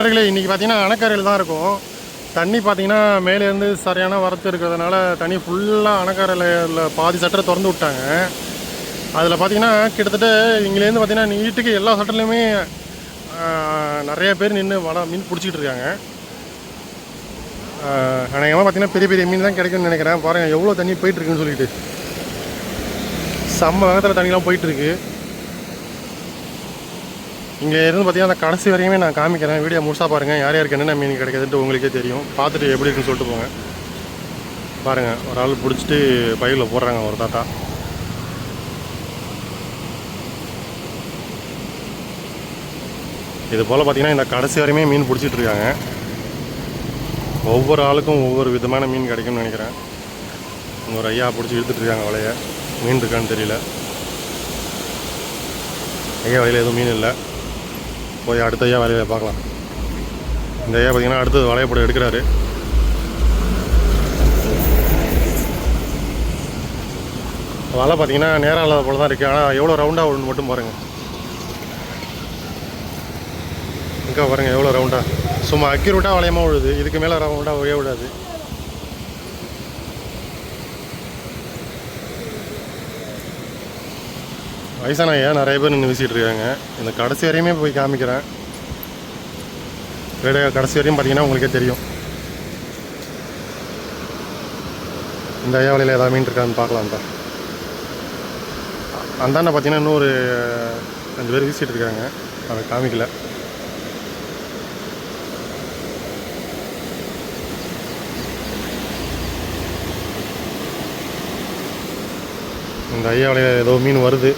நண்பர்களே இன்றைக்கி பார்த்தீங்கன்னா அணைக்கரையில் தான் இருக்கும். தண்ணி பார்த்தீங்கன்னா மேலேருந்து சரியான வரத்து இருக்கிறதுனால தண்ணி ஃபுல்லாக அணைக்கரையில் பாதி சட்டரை திறந்து விட்டாங்க. அதில் பார்த்தீங்கன்னா கிட்டத்தட்ட இங்கேருந்து பார்த்தீங்கன்னா நீட்டுக்கு எல்லா சட்டர்லையுமே நிறைய பேர் நின்று வட மீன் பிடிச்சிக்கிட்டு இருக்காங்க. அநேகமாக பார்த்தீங்கன்னா பெரிய பெரிய மீன் தான் கிடைக்கும்னு நினைக்கிறேன். பாருங்கள் எவ்வளோ தண்ணி போயிட்டுருக்குன்னு சொல்லிட்டு. செம்ம வேகத்தில் தண்ணிலாம் போயிட்டுருக்கு இங்கே இருந்து பார்த்தீங்கன்னா அந்த கடைசி வரையுமே நான் காமிக்கிறேன். வீடியோ முழுசாக பாருங்கள் யார் யாருக்கு என்னென்ன மீன் கிடைக்குதுன்ட்டு உங்களுக்கே தெரியும். பார்த்துட்டு எப்படி இருக்குன்னு சொல்லிட்டு போங்க. பாருங்கள் ஒரு ஆள் பிடிச்சிட்டு பயிரில் போடுறாங்க ஒரு தாத்தா. இது போல் பார்த்தீங்கன்னா இந்த கடைசி வரையுமே மீன் பிடிச்சிட்டு இருக்காங்க. ஒவ்வொரு ஆளுக்கும் ஒவ்வொரு விதமான மீன் கிடைக்கும்னு நினைக்கிறேன். ஒரு ஐயா பிடிச்சி இழுத்துட்டு இருக்காங்க மீன் இருக்கான்னு தெரியல. ஐயா வலையில் எதுவும் மீன் இல்லை. போய் அடுத்த ஐயா வலையை பார்க்கலாம். இந்த ஐயா பார்த்தீங்கன்னா அடுத்தது வளையப்படம் எடுக்கிறாரு. வலை பார்த்தீங்கன்னா நேரம் இல்லாத போல தான் இருக்குது ஆனால் எவ்வளோ ரவுண்டாக விழுந்து மட்டும் பாருங்கள் இங்கே பாருங்கள் எவ்வளோ ரவுண்டாக சும்மா அக்யூரேட்டாக வளையமாக விழுது. இதுக்கு மேலே ரவுண்டாக ஒழிய விடாது வயசான ஐயா நிறைய பேர் நின்று வீசிகிட்டு இருக்காங்க. இந்த கடைசி வரையுமே போய் காமிக்கிறேன். வீடியோ கடைசி வரையும் பார்த்தீங்கன்னா உங்களுக்கே தெரியும். இந்த ஐயா வலையில் ஏதாவது மீன் இருக்கான்னு பார்க்கலாம் தான் அந்தாண்ட பார்த்தீங்கன்னா இன்னொரு அஞ்சு பேர் வீசிகிட்டு இருக்காங்க. அதை காமிக்கல. இந்த ஐயா ஏதோ மீன் வருது.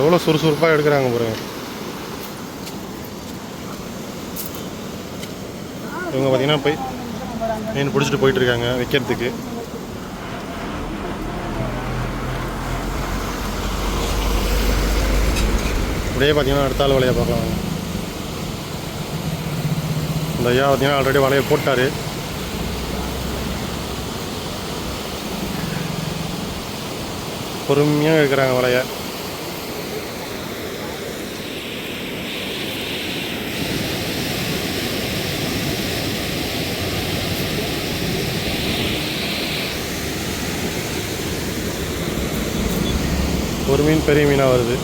எவ்வளோ சுறுசுறுப்பாக எடுக்கிறாங்க பாருங்க இவங்க பார்த்தீங்கன்னா போய் மீன் பிடிச்சிட்டு போயிட்டு இருக்காங்க விற்கிறதுக்கு அப்படியே பார்த்தீங்கன்னா அடுத்த ஆள் வலையை பார்க்கலாம். இந்த ஐயா பார்த்தீங்கன்னா ஆல்ரெடி வலையை போட்டார். பொறுமையாக இருக்கிறாங்க வலையை. ஒரு மீன் பெரிய மீனாக வருது.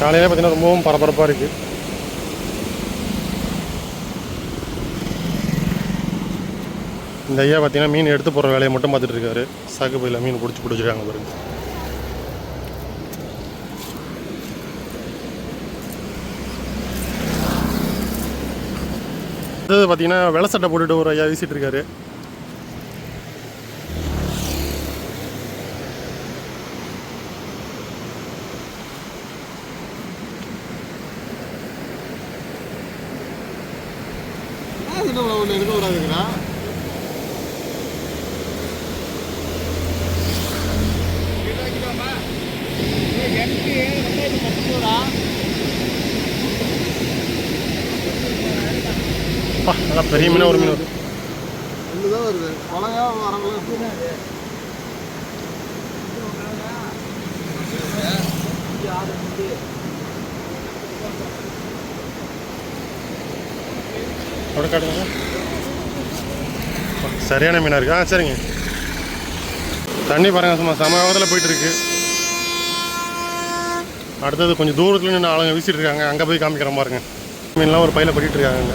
காலையில் பார்த்தீங்கன்னா ரொம்பவும் பரபரப்பாக இருக்குது இந்த ஐயா பார்த்தீங்கன்னா மீன் எடுத்து போகிற வேலையை மட்டும் பார்த்துட்டு இருக்காரு. சாக்கு பையில் மீன் பிடிச்சி பிடிச்சிருக்காங்க பாருங்கள் அடுத்தது பார்த்தீங்கன்னா வெள்ளை சட்டை போட்டுட்டு ஒரு ஐயா வீசிட்டு இருக்காரு. ஒன்று எடுக்க விடாதுங்களா அப்பா, நல்லா பெரிய மீனாக ஒரு மீன். வருது ரெண்டு தான் வருது. கொலையா வரவங்களும் அப்படி காட்டுங்க சரியான மீனாக இருக்கு. ஆ சரிங்க. தண்ணி பாருங்க சும்மா சமகாலத்தில் போயிட்டு இருக்கு அடுத்தது கொஞ்சம் தூரத்துல நின்று ஆளுங்க வீசிட்டு இருக்காங்க. அங்கே போய் காமிக்கிற பாருங்க. மீன்லாம் ஒரு பையில பண்ணிட்டு இருக்காங்க.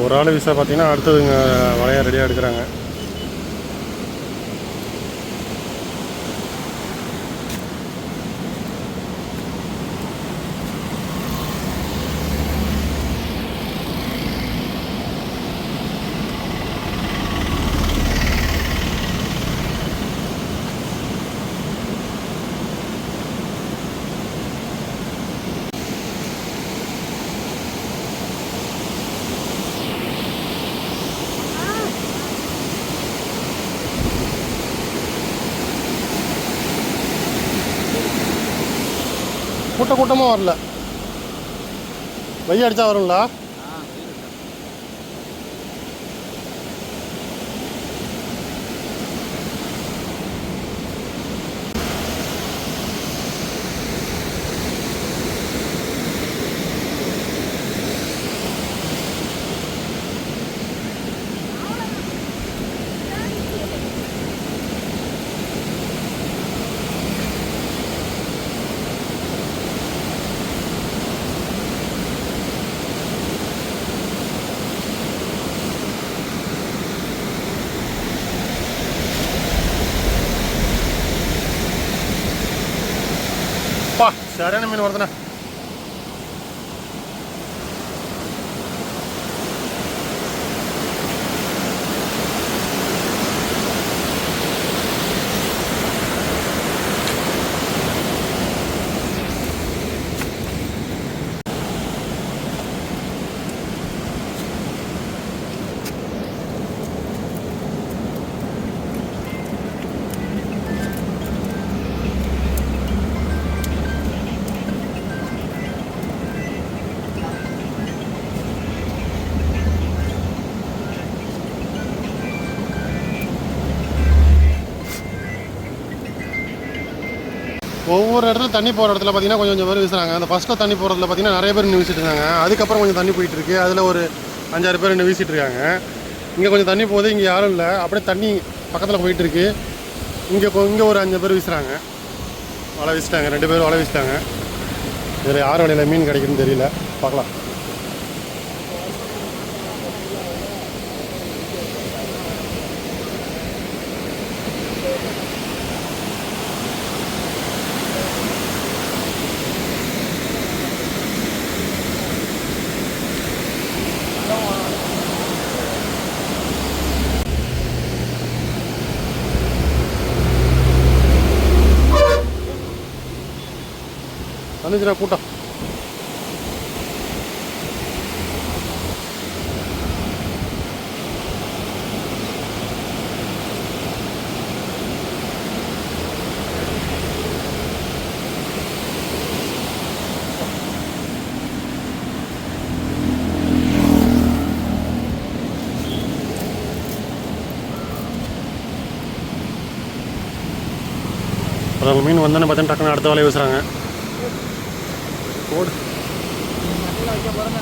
ஒரு ஆள் விசா பார்த்தீங்கன்னா அடுத்ததுங்க வளைய ரெடியாக எடுக்கிறாங்க. கூட்டமாக வரல. வெய்ய அடித்தா வருங்களா பா சரியான மீன் ஒவ்வொரு இடத்துல தண்ணி போகிற இடத்துல பார்த்தீங்கன்னா கொஞ்சம் கொஞ்சம் பேர் வீசுறாங்க. அந்த ஃபஸ்ட்டில் தண்ணி போகிறதுல பார்த்தீங்கன்னா நிறைய பேர் நின்று வீசிட்டு இருந்தாங்க அதுக்கப்புறம் கொஞ்சம் தண்ணி போயிட்டு இருக்கு. அதில் ஒரு அஞ்சாறு பேர் நின்று வீசிட்டு இருக்காங்க இங்கே கொஞ்சம் தண்ணி போகுது. இங்கே யாரும் இல்லை. அப்படியே தண்ணி பக்கத்தில் போயிட்டு இருக்கு. இங்கே இங்கே ஒரு அஞ்சு பேர் வீசுறாங்க. வலை வீசிட்டாங்க. ரெண்டு பேரும் வலை வீசிட்டாங்க. இதில் யார் வலையில் மீன் கிடைக்குன்னு தெரியல. பார்க்கலாம். வந்துச்சுண்ணா கூட்டம் அப்புறம் மீன் வந்தோன்னு பார்த்தீங்கன்னா டக்குன்னு அடுத்த வேலையை வீசுகிறாங்க போடு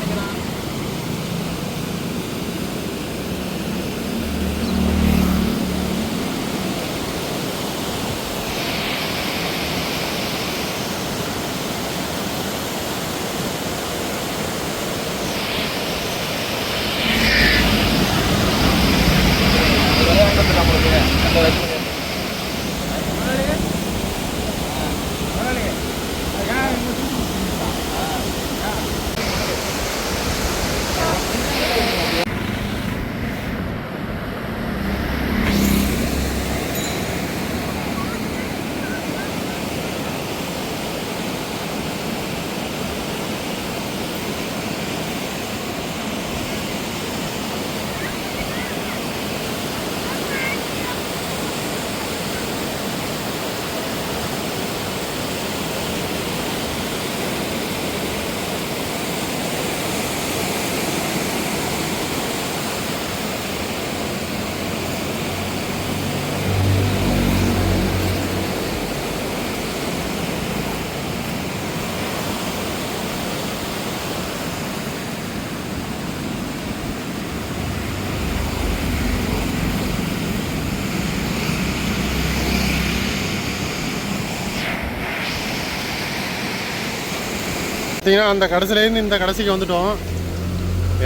பார்த்தீங்கன்னா அந்த கடைசிலேருந்து இந்த கடைசிக்கு வந்துட்டோம்.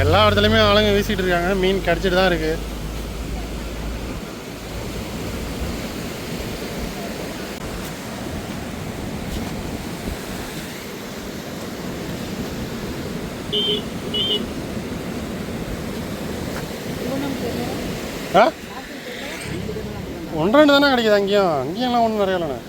எல்லா இடத்துலையுமே ஆளுங்க வீசிட்டு இருக்காங்க. மீன் கிடச்சிட்டு தான் இருக்குது ஆ? ஒன்று ரெண்டு தானே கிடைக்குது அங்கேயும். அங்கேயெல்லாம் ஒன்றும் நிறையா இல்லைண்ணே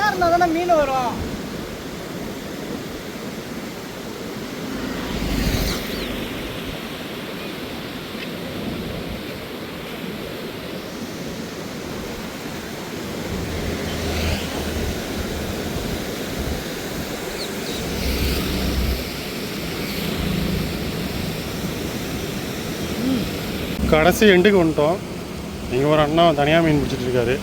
பணம் இருந்தால் தானே மீன் வரும். கடைசி எண்டுக்கு வந்துட்டோம். இங்கே ஒரு அண்ணா தனியாக மீன் பிடிச்சிட்டு இருக்காரு.